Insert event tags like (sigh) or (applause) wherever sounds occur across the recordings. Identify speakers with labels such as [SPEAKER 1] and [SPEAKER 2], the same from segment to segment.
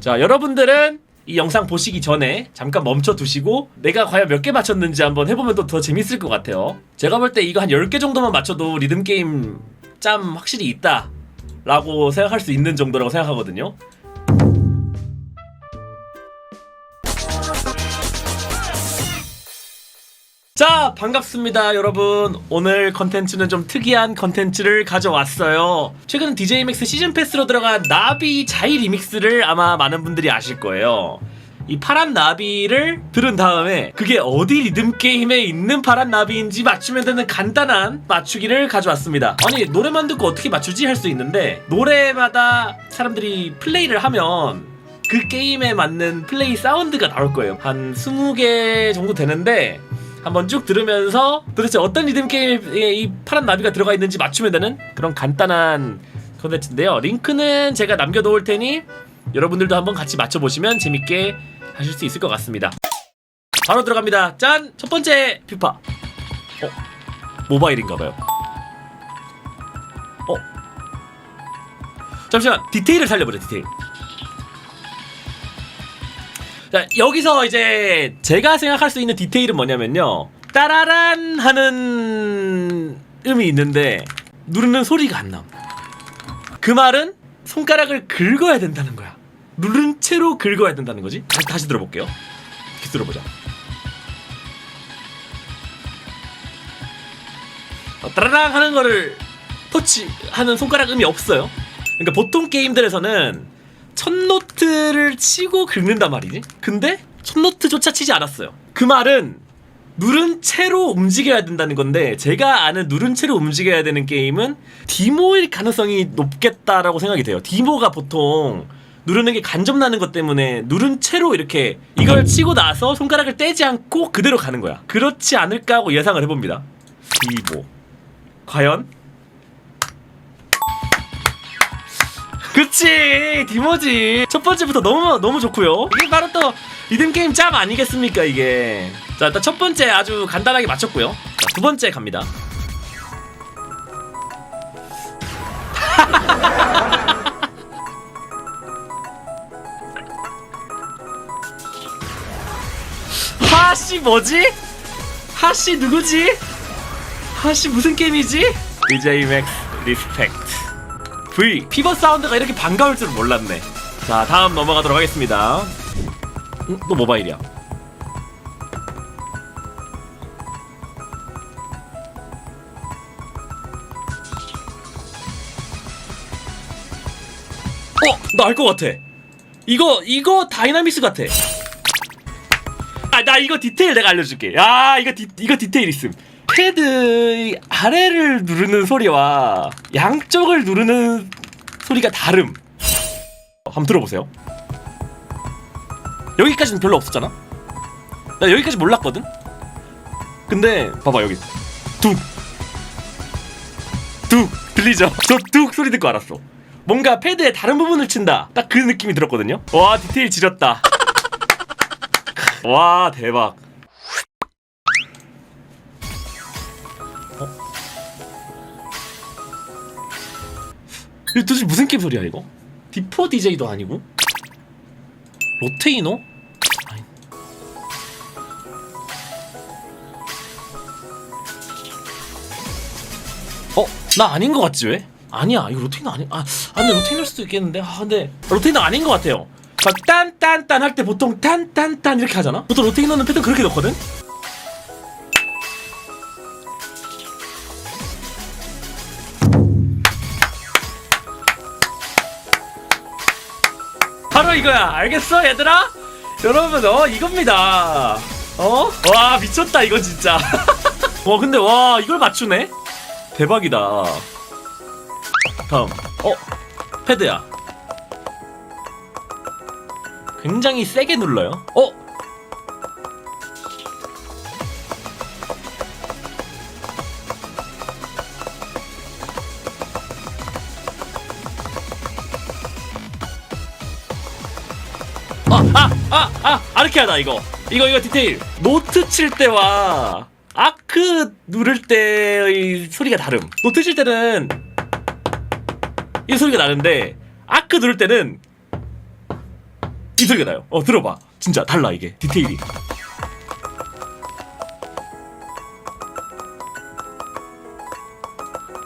[SPEAKER 1] 자, 여러분들은 이 영상 보시기 전에 잠깐 멈춰 두시고 내가 과연 몇 개 맞췄는지 한번 해보면 또 더 재밌을 것 같아요. 제가 볼 때 이거 한 10개 정도만 맞춰도 리듬 게임 짬 확실히 있다. 라고 생각할 수 있는 정도라고 생각하거든요. 자, 반갑습니다, 여러분. 오늘 컨텐츠는 좀 특이한 컨텐츠를 가져왔어요. 최근 DJ 맥스 시즌 패스로 들어간 나비 자이 리믹스를 아마 많은 분들이 아실 거예요. 이 파란 나비를 들은 다음에 그게 어디 리듬 게임에 있는 파란 나비인지 맞추면 되는 간단한 맞추기를 가져왔습니다. 아니 노래만 듣고 어떻게 맞추지 할 수 있는데 노래마다 사람들이 플레이를 하면 그 게임에 맞는 플레이 사운드가 나올 거예요. 한 20개 정도 되는데 한번 쭉 들으면서 도대체 어떤 리듬 게임에 이 파란 나비가 들어가 있는지 맞추면 되는 그런 간단한 컨텐츠인데요. 링크는 제가 남겨놓을 테니 여러분들도 한번 같이 맞춰보시면 재밌게 하실 수 있을 것 같습니다. 바로 들어갑니다. 짠! 첫 번째 피파. 어? 모바일인가봐요. 어? 잠시만 디테일을 살려보자 디테일. 자 여기서 이제 제가 생각할 수 있는 디테일은 뭐냐면요. 따라란 하는 음이 있는데 누르는 소리가 안 나옵니다. 그 말은 손가락을 긁어야 된다는 거야. 누른 채로 긁어야 된다는 거지. 다시, 다시 들어볼게요. 다시 들어보자. 어, 따라랑 하는 거를 터치하는 손가락 음이 없어요. 그러니까 보통 게임들에서는 첫 노트를 치고 긁는단 말이지. 근데 첫 노트조차 치지 않았어요. 그 말은 누른 채로 움직여야 된다는 건데 제가 아는 누른 채로 움직여야 되는 게임은 디모일 가능성이 높겠다라고 생각이 돼요. 디모가 보통 누르는 게 간접 나는 것 때문에 누른 채로 이렇게 이걸 치고 나서 손가락을 떼지 않고 그대로 가는 거야. 그렇지 않을까 하고 예상을 해봅니다. 디모. 과연? 그치 디모지 첫 번째부터 너무 너무 좋고요 이게 바로 또 리듬 게임 짬 아니겠습니까 이게 자 일단 첫 번째 아주 간단하게 맞췄고요 자, 두 번째 갑니다 (laughs) 하씨 뭐지? 하씨 누구지? 하씨 무슨 게임이지? DJ 맥스 리스펙트 V 피버 사운드가 이렇게 반가울 줄 몰랐네. 자 다음 넘어가도록 하겠습니다. 음, 또 모바일이야. 어, 나 알 것 같아. 이거 이거 다이나믹스 같아. 아, 나 이거 디테일 내가 알려줄게. 야, 이거 디, 이거 디테일 있음. 패드 아래를 누르는 소리와 양쪽을 누르는 소리가 다름. 한번 들어보세요. 여기까지는 별로 없었잖아. 나 여기까지 몰랐거든. 근데 봐봐 여기 뚝, 뚝 들리죠? 저 뚝 소리 듣고 알았어. 뭔가 패드의 다른 부분을 친다. 딱 그 느낌이 들었거든요. 와 디테일 지렸다. (laughs) 와 대박. 이거 도대체 무슨 게임 소리야 이거? 디포 DJ도 아니고? 로테이노? 어? 나 아닌 것 같지 왜? 아니야 이거 로테이노 아니 아, 아 근데 로테이노일 수도 있겠는데 아 근데 로테이노 아닌 것 같아요 딴딴딴 할 때 보통 딴딴딴 이렇게 하잖아? 보통 로테이노는 패턴 그렇게 넣거든? 바로 이거야. 알겠어, 얘들아? 여러분, 어, 이겁니다. 어? 와, 미쳤다, 이거 진짜. (laughs) 와, 근데, 와, 이걸 맞추네? 대박이다. 다음. 어, 패드야. 굉장히 세게 눌러요. 어? 아, 아, 아, 아르케아다 이거. 이거 이거 디테일. 노트 칠 때와 아크 누를 때의 소리가 다름. 노트 칠 때는 이 소리가 나는데 아크 누를 때는 소리가 나요. 어 들어봐. 진짜 달라 이게 디테일이.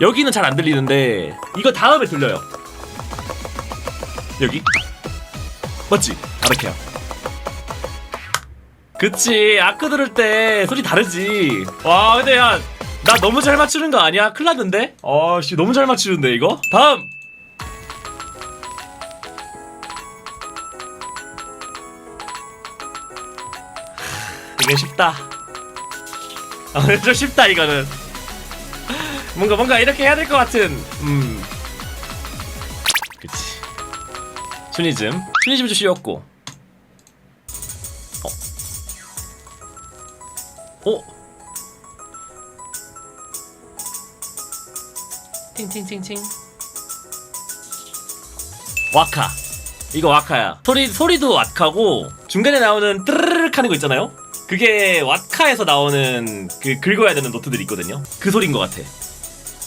[SPEAKER 1] 여기는 잘 안 들리는데 이거 다음에 들려요. 여기 맞지? 아르케야. 그치 아크 들을 때 소리 다르지. 와 근데 야 나 너무 잘 맞추는 거 아니야? 큰일 났는데? 아씨 너무 잘 맞추는데 이거? 다음 이게 쉽다. 아, (laughs) 좀 쉽다 이거는. 뭔가 뭔가 이렇게 해야 될 것 같은. 음. 그치. 순이즘 좀 쉬웠고. 어. 어. 팅팅팅팅. 와카. 이거 와카야. 소리 소리도 와카고 중간에 나오는 뜨르륵 하는 거 있잖아요. 그게 와카에서 나오는 그 긁어야 되는 노트들이 있거든요. 그 소리인 것 같아.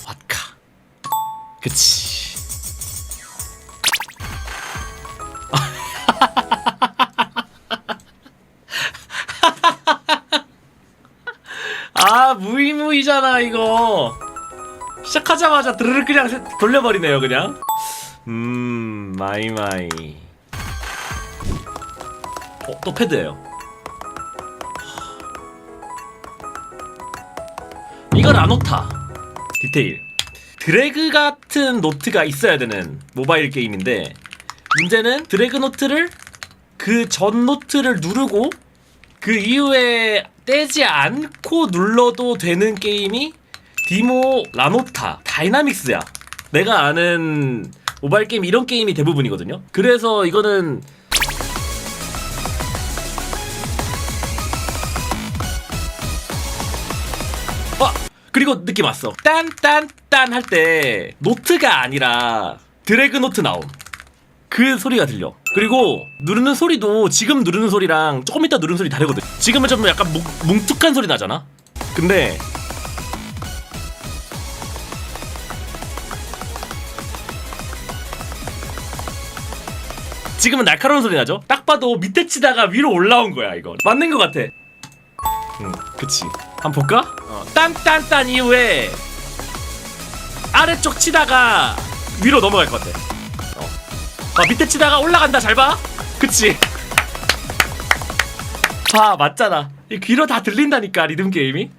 [SPEAKER 1] 와카. 그치. 아 무이무이잖아 이거. 시작하자마자 드르륵 그냥 세- 돌려버리네요 그냥. 음 마이마이. 어, 또 패드예요. 이건 라노타 디테일 드래그 같은 노트가 있어야 되는 모바일 게임인데 문제는 드래그 노트를 그 전 노트를 누르고 그 이후에 떼지 않고 눌러도 되는 게임이 디모 라노타 다이나믹스야 내가 아는 모바일 게임 이런 게임이 대부분이거든요 그래서 이거는 어! 그리고 느낌 왔어. 딴 딴 딴 할 때 노트가 아니라 드래그 노트 나옴. 그 소리가 들려. 그리고 누르는 소리도 지금 누르는 소리랑 조금 이따 누르는 소리 다르거든. 지금은 좀 약간 뭉, 뭉툭한 소리 나잖아. 근데 지금은 날카로운 소리 나죠? 딱 봐도 밑에 치다가 위로 올라온 거야 이거. 맞는 것 같아. 응, 그치. 한번 볼까? 어, 딴딴딴 이후에 아래쪽 치다가 위로 넘어갈 것 같아. 어. 아, 밑에 치다가 올라간다. 잘 봐. 그치. 봐, 맞잖아. 이 귀로 다 들린다니까 리듬 게임이.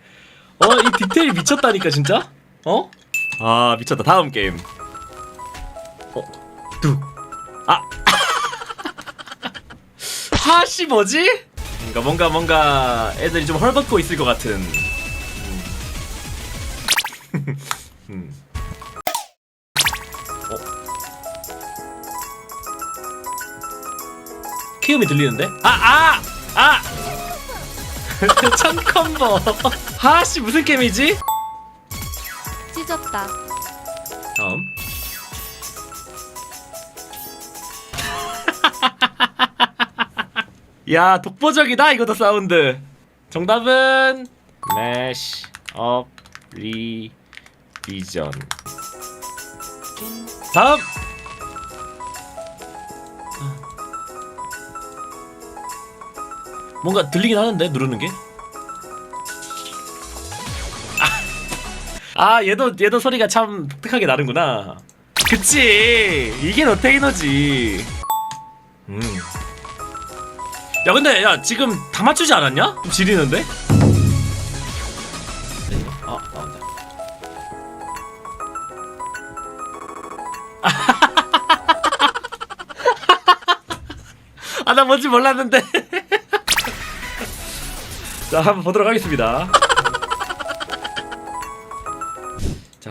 [SPEAKER 1] 어, 이 디테일 미쳤다니까 진짜. 어? 아, 미쳤다. 다음 게임. 어, 뚝. 아. (laughs) 하씨 뭐지? 뭔가 뭔가 뭔가 애들이 좀 헐벗고 있을 것 같은. 음. (laughs) 음. 키움이 들리는데? 아 아! 아! (laughs) 천 컴보. 하씨 무슨 게임이지?
[SPEAKER 2] 찢었다.
[SPEAKER 1] 다음. (laughs) 야 독보적이다 이것도 사운드. 정답은 매시 업 리비전. 다음. 뭔가 들리긴 하는데 누르는 게. 아 얘도 얘도 소리가 참 독특하게 나는구나. 그치 이게 너테이너지. 음. 야 근데 야 지금 다 맞추지 않았냐? 좀 지리는데? 아 나온다. (laughs) 아나 뭔지 몰랐는데. 자 한번 보도록 하겠습니다. (laughs) 자.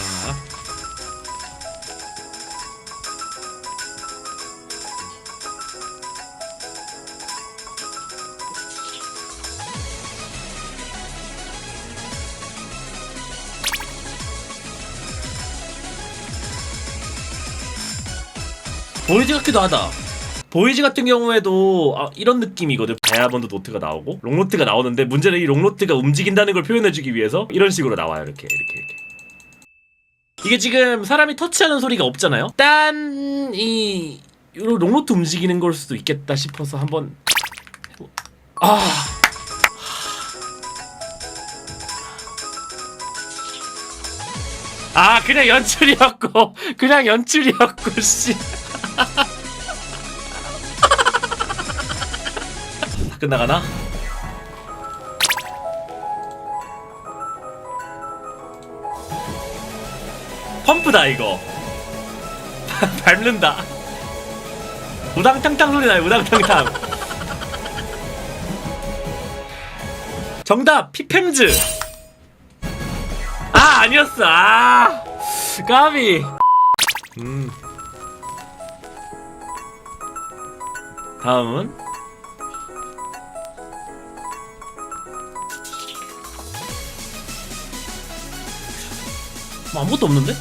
[SPEAKER 1] 보이즈 같기도 하다. 보이즈 같은 경우에도 아, 이런 느낌이거든. 다이아몬드 노트가 나오고 롱노트가 나오는데 문제는 이 롱노트가 움직인다는 걸 표현해주기 위해서 이런 식으로 나와요. 이렇게 이렇게 이렇게. 이게 지금 사람이 터치하는 소리가 없잖아요. 딴이 로모트 움직이는 걸 수도 있겠다 싶어서 한번 해보... 아 아 그냥 연출이었고 그냥 연출이었고 씨 (laughs) 다 끝나가나? 펌프다 이거. (laughs) 밟는다. 우당탕탕 소리 나요 우당탕탕. 정답 피팸즈. 아 아니었어. 아 까비. 음. 다음은 뭐 아무것도 없는데?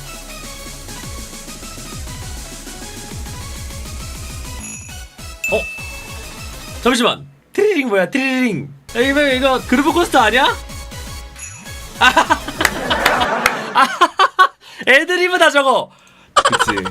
[SPEAKER 1] 어? 잠시만 트리링 뭐야 트리링 야, 이거 이거 그루브 코스터 아니야? (laughs) (laughs) 애드리브다 저거 그치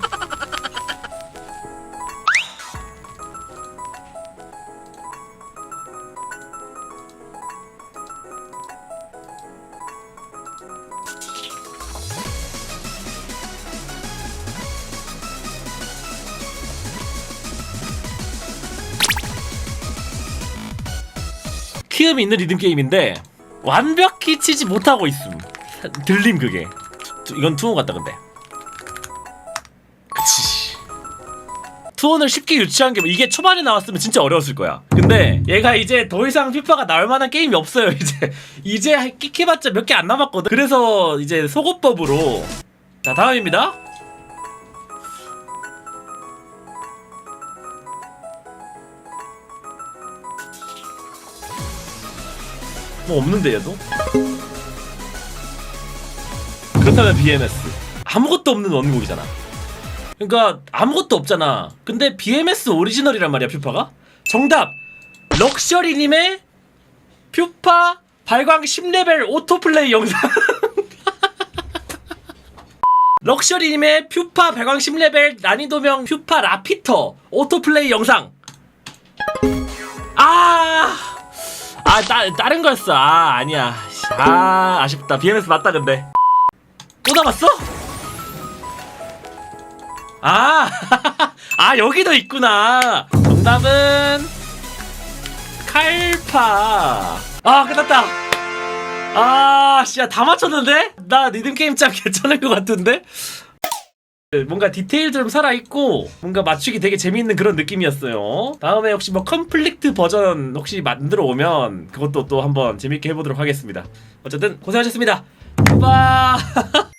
[SPEAKER 1] 키음이 있는 리듬 게임인데 완벽히 치지 못하고 있음. 들림 그게. 투- 이건 투어 같다 근데. 그치. 투혼을 쉽게 유치한 게 뭐- 이게 초반에 나왔으면 진짜 어려웠을 거야. 근데 얘가 이제 더 이상 피파가 나올 만한 게임이 없어요 (laughs) 이제. 이제 끼키봤자 몇 개 안 남았거든. 그래서 이제 속옷법으로. 자 다음입니다 뭐 없는데 얘도? 그렇다면 BMS 아무것도 없는 원곡이잖아. 그러니까 아무것도 없잖아. 근데 BMS 오리지널이란 말이야 퓨파가? 정답! 럭셔리님의 퓨파 발광 10레벨 오토플레이 영상. (laughs) 럭셔리님의 퓨파 발광 10레벨 난이도명 퓨파 라피터 오토플레이 영상. 아 아, 따, 다른 거였어. 아, 아니야. 씨, 아, 아쉽다. BMS 맞다, 근데. 또 남았어? 아, (laughs) 아, 여기도 있구나. 정답은, 칼파. 아, 끝났다. 아, 씨야, 다 맞췄는데? 나 리듬게임 짱 (laughs) 괜찮은 것 같은데? 뭔가 디테일도 좀 살아있고 뭔가 맞추기 되게 재미있는 그런 느낌이었어요. 다음에 혹시 뭐 컴플릭트 버전 혹시 만들어 오면 그것도 또 한번 재밌게 해보도록 하겠습니다. 어쨌든 고생하셨습니다. 빠 (laughs)